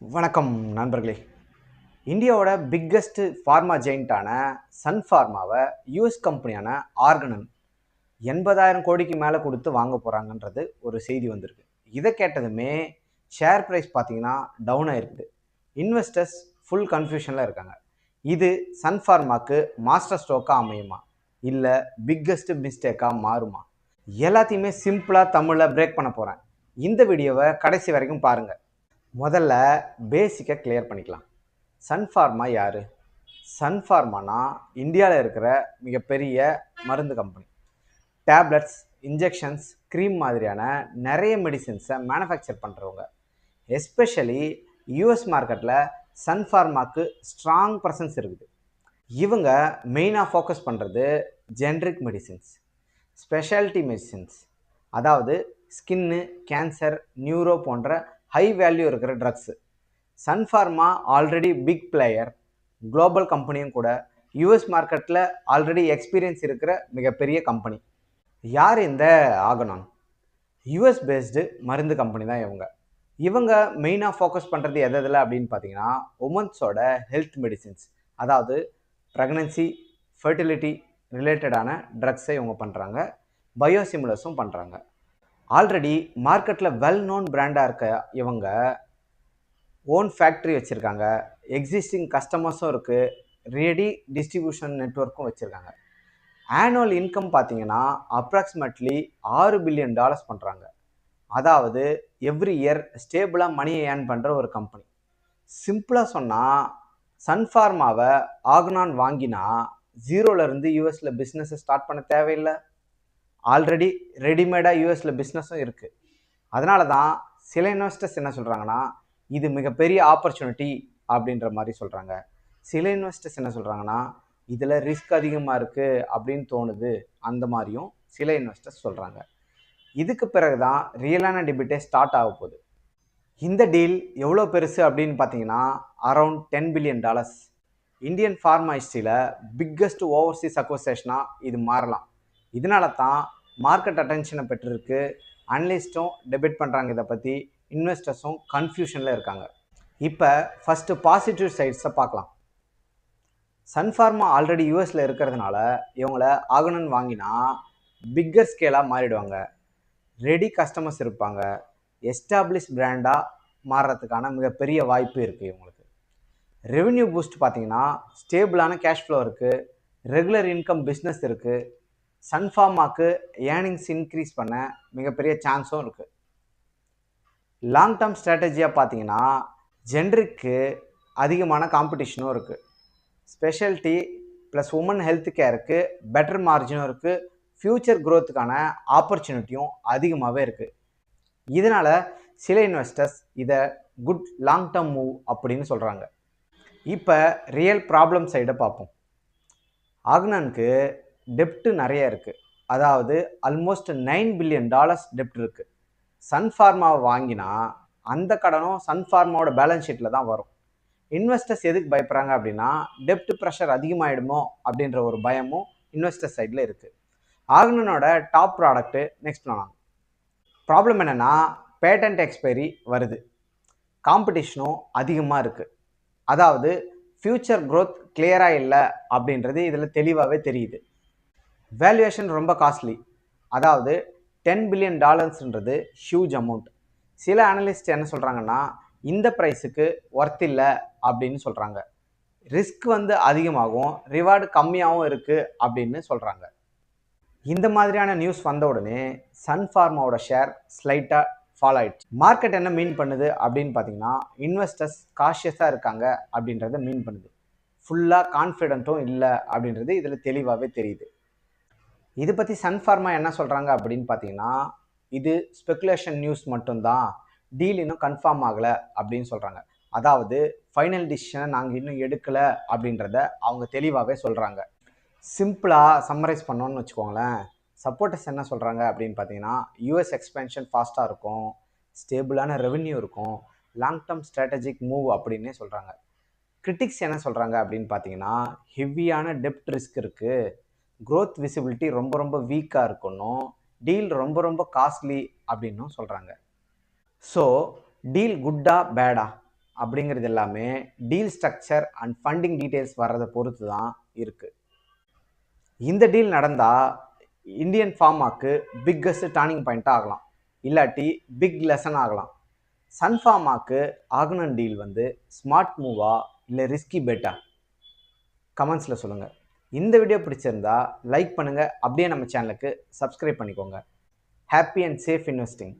வணக்கம் நண்பர்களே. இந்தியாவோட பிக்கஸ்ட்டு ஃபார்மா ஜெயிண்ட்டான சன் ஃபார்மாவை யூஎஸ் கம்பெனியான ஆர்கனன் எண்பதாயிரம் கோடிக்கு மேலே கொடுத்து வாங்க போகிறாங்கன்றது ஒரு செய்தி வந்திருக்கு. இதை கேட்டதுமே ஷேர் ப்ரைஸ் பார்த்தீங்கன்னா டவுன் ஆயிருக்குது இன்வெஸ்டர்ஸ் ஃபுல் கன்ஃபியூஷனில் இருக்காங்க. இது சன் ஃபார்மாக்கு மாஸ்டர் ஸ்ட்ரோக்காக அமையுமா? இல்லை பிக்கஸ்ட்டு மிஸ்டேக்காக மாறுமா? எல்லாத்தையுமே சிம்பிளாக தமிழில் பிரேக் பண்ண போகிறேன் இந்த வீடியோவை கடைசி வரைக்கும் பாருங்கள் முதல்ல பேசிக்கை கிளியர் பண்ணிக்கலாம். சன்ஃபார்மா யார்? சன்ஃபார்மானா இந்தியாவில் இருக்கிற மிகப்பெரிய மருந்து கம்பெனி டேப்லெட்ஸ் இன்ஜெக்ஷன்ஸ் க்ரீம் மாதிரியான நிறைய மெடிசின்ஸை மேனுஃபேக்சர் பண்ணுறவங்க எஸ்பெஷலி யூஎஸ் மார்க்கெட்டில் சன்ஃபார்மாக்கு ஸ்ட்ராங் ப்ரெசன்ஸ் இருக்குது. இவங்க மெயினாக ஃபோக்கஸ் பண்ணுறது ஜென்ரிக் மெடிசின்ஸ் ஸ்பெஷாலிட்டி மெடிசின்ஸ் அதாவது ஸ்கின்னு கேன்சர் நியூரோ போன்ற ஹை வேல்யூ இருக்கிற drugs Sun Pharma already big player global கம்பெனியும் கூட. யூஎஸ் மார்க்கெட்டில் ஆல்ரெடி எக்ஸ்பீரியன்ஸ் இருக்கிற மிகப்பெரிய கம்பெனி யார் இந்த ஆகனான் யூஎஸ் பேஸ்டு மருந்து கம்பெனி தான் இவங்க. இவங்க மெயினாக ஃபோக்கஸ் பண்ணுறது எது எதில் அப்படின்னு பார்த்தீங்கன்னா உமன்ஸோட ஹெல்த் மெடிசின்ஸ் அதாவது ப்ரெக்னன்சி ஃபர்டிலிட்டி ரிலேட்டடான ட்ரக்ஸை இவங்க பண்ணுறாங்க பயோசிமுலர்ஸும் பண்ணுறாங்க ஆல்ரெடி மார்க்கெட்டில் வெல் நோன் பிராண்டாக இருக்க இவங்க ஓன் ஃபேக்ட்ரி வச்சுருக்காங்க. எக்ஸிஸ்டிங் கஸ்டமர்ஸும் இருக்குது ரெடி டிஸ்ட்ரிபியூஷன் நெட்ஒர்க்கும் வச்சுருக்காங்க. ஆனுவல் இன்கம் பார்த்தீங்கன்னா அப்ராக்சிமேட்லி ஆறு பில்லியன் டாலர்ஸ் பண்ணுறாங்க அதாவது எவ்ரி இயர் ஸ்டேபிளாக மணியை ஏர்ன் பண்ணுற ஒரு கம்பெனி சிம்பிளாக சொன்னால் சன்ஃபார்மாவை ஆக்னான் வாங்கினா ஜீரோலேருந்து யூஎஸில் பிஸ்னஸை ஸ்டார்ட் பண்ண தேவையில்லை. ஆல்ரெடி ரெடிமேடாக யூஎஸில் பிஸ்னஸும் இருக்குது அதனால தான் சில இன்வெஸ்டர்ஸ் என்ன சொல்கிறாங்கன்னா இது மிகப்பெரிய ஆப்பர்ச்சுனிட்டி அப்படின்ற மாதிரி சொல்கிறாங்க சில இன்வெஸ்டர்ஸ் என்ன சொல்கிறாங்கன்னா இதில் ரிஸ்க் அதிகமாக இருக்குது அப்படின்னு தோணுது அந்த மாதிரியும் சில இன்வெஸ்டர்ஸ் சொல்கிறாங்க இதுக்கு பிறகு தான் ரியலான டிபிட்டே ஸ்டார்ட் ஆக போகுது. இந்த டீல் எவ்வளோ பெருசு அப்படின்னு பார்த்தீங்கன்னா around ten billion dollars Indian pharma ஹிஸ்ட்ரியில் பிக்கஸ்ட் ஓவர்சீஸ் அக்வசேஷனாக இது மாறலாம். இதனால தான் மார்க்கெட் அட்டென்ஷனை பெற்றிருக்கு. அனலிஸ்ட்டும் டெபிட் பண்ணுறாங்க இதை பற்றி இன்வெஸ்டர்ஸும் கன்ஃபியூஷனில் இருக்காங்க. இப்போ ஃபஸ்ட்டு பாசிட்டிவ் சைட்ஸை பார்க்கலாம். சன்ஃபார்மா ஆல்ரெடி யூஎஸில் இருக்கிறதுனால இவங்கள ஆகணும்னு வாங்கினா பிக்கர் ஸ்கேலாக மாறிடுவாங்க. ரெடி கஸ்டமர்ஸ் இருப்பாங்க. எஸ்டாப்ளிஷ் பிராண்டாக மாறுறதுக்கான மிகப்பெரிய வாய்ப்பு இருக்குது இவங்களுக்கு. ரெவென்யூ பூஸ்ட் பார்த்தீங்கன்னா ஸ்டேபிளான கேஷ் ஃப்ளோ இருக்குது ரெகுலர் இன்கம் பிஸ்னஸ் இருக்குது சன்ஃபார்மாக்கு ஏர்னிங்ஸ் இன்க்ரீஸ் பண்ண மிகப்பெரிய சான்ஸும் இருக்குது லாங் டேர்ம் ஸ்ட்ராட்டஜியாக பார்த்தீங்கன்னா ஜென்ரிக்கு அதிகமான காம்படிஷனும் இருக்குது ஸ்பெஷாலிட்டி ப்ளஸ் உமன் ஹெல்த் கேருக்கு பெட்டர் மார்ஜினும் இருக்குது ஃப்யூச்சர் க்ரோத்துக்கான ஆப்பர்ச்சுனிட்டியும் அதிகமாகவே இருக்குது இதனால் சில இன்வெஸ்டர்ஸ் இதை குட் லாங் டேர்ம் மூவ் அப்படின்னு சொல்கிறாங்க இப்போ ரியல் ப்ராப்ளம் சைடை பார்ப்போம். ஆக்னானுக்கு டெப்ட்டு நிறைய இருக்குது அதாவது ஆல்மோஸ்ட் நைன் பில்லியன் டாலர்ஸ் டெப்ட் இருக்குது சன் ஃபார்மாவை வாங்கினா அந்த கடனும் சன் ஃபார்மாவோட பேலன்ஸ் ஷீட்டில் தான் வரும். இன்வெஸ்டர்ஸ் எதுக்கு பயப்படுறாங்க அப்படின்னா டெப்ட் ப்ரெஷர் அதிகமாகிடுமோ அப்படின்ற ஒரு பயமும் இன்வெஸ்டர் சைடில் இருக்குது ஆக்னனோட டாப் ப்ராடக்ட்டு நெக்ஸ்ட் பண்ணலாம் ப்ராப்ளம் என்னென்னா பேட்டன்ட் எக்ஸ்பைரி வருது. காம்படிஷனும் அதிகமாக இருக்குது அதாவது ஃப்யூச்சர் க்ரோத் கிளியராக இல்லை அப்படின்றது இதில் தெளிவாகவே தெரியுது. வேல்யூவேஷன் ரொம்ப காஸ்ட்லி அதாவது டென் பில்லியன் டாலர்ஸ்ன்றது ஹியூஜ் அமௌண்ட் சில அனலிஸ்ட் என்ன சொல்கிறாங்கன்னா இந்த ப்ரைஸுக்கு ஒர்த் இல்லை அப்படின்னு சொல்கிறாங்க ரிஸ்க் வந்து அதிகமாகவும் ரிவார்டு கம்மியாகவும் இருக்குது அப்படின்னு சொல்கிறாங்க இந்த மாதிரியான நியூஸ் வந்த உடனே சன் ஃபார்மாவோட ஷேர் ஸ்லைட்டாக ஃபாலோ ஆயிடுச்சு. மார்க்கெட் என்ன மீன் பண்ணுது அப்படின்னு பார்த்தீங்கன்னா இன்வெஸ்டர்ஸ் காஷியஸாக இருக்காங்க அப்படின்றத மீன் பண்ணுது. ஃபுல்லாக கான்ஃபிடென்ட்டும் இல்லை அப்படின்றது இதில் தெளிவாகவே தெரியுது. இதை பற்றி சன்ஃபார்மா என்ன சொல்கிறாங்க அப்படின்னு பார்த்தீங்கன்னா இது ஸ்பெகுலேஷன் நியூஸ் மட்டும்தான். டீல் இன்னும் கன்ஃபார்ம் ஆகலை அப்படின்னு சொல்கிறாங்க அதாவது ஃபைனல் டிசிஷனை நாங்கள் இன்னும் எடுக்கலை அப்படின்றத அவங்க தெளிவாகவே சொல்கிறாங்க சிம்பிளாக சம்மரைஸ் பண்ணோன்னு வச்சுக்கோங்களேன். சப்போர்ட்டர்ஸ் என்ன சொல்கிறாங்க அப்படின்னு பார்த்தீங்கன்னா யூஎஸ் எக்ஸ்பென்ஷன் ஃபாஸ்ட்டாக இருக்கும். ஸ்டேபிளான ரெவென்யூ இருக்கும். லாங் டேர்ம் ஸ்ட்ராட்டஜிக் மூவ் அப்படின்னே சொல்கிறாங்க கிரிட்டிக்ஸ் என்ன சொல்கிறாங்க அப்படின்னு பார்த்தீங்கன்னா ஹெவியான டெப்ட் ரிஸ்க் இருக்குது க்ரோத் விசிபிலிட்டி ரொம்ப ரொம்ப வீக்காக இருக்கணும். டீல் ரொம்ப ரொம்ப காஸ்ட்லி அப்படின்னும் சொல்கிறாங்க ஸோ டீல் குட்டா பேடா அப்படிங்கிறது எல்லாமே deal structure and funding details வர்றதை பொறுத்து தான் இருக்குது இந்த டீல் நடந்தால் இந்தியன் ஃபார்மாக்கு பிக்கஸ்ட் டர்னிங் பாயிண்ட்டாக ஆகலாம். இல்லாட்டி பிக் லெசன் ஆகலாம். சன்ஃபார்மாக்கு ஆகனன் டீல் வந்து ஸ்மார்ட் மூவா இல்லை ரிஸ்கி பெட்டா கமெண்ட்ஸில் சொல்லுங்கள் இந்த வீடியோ பிடிச்சிருந்தா லைக் பண்ணுங்கள் அப்படியே நம்ம சேனலுக்கு சப்ஸ்கிரைப் பண்ணிக்கோங்க. Happy and safe investing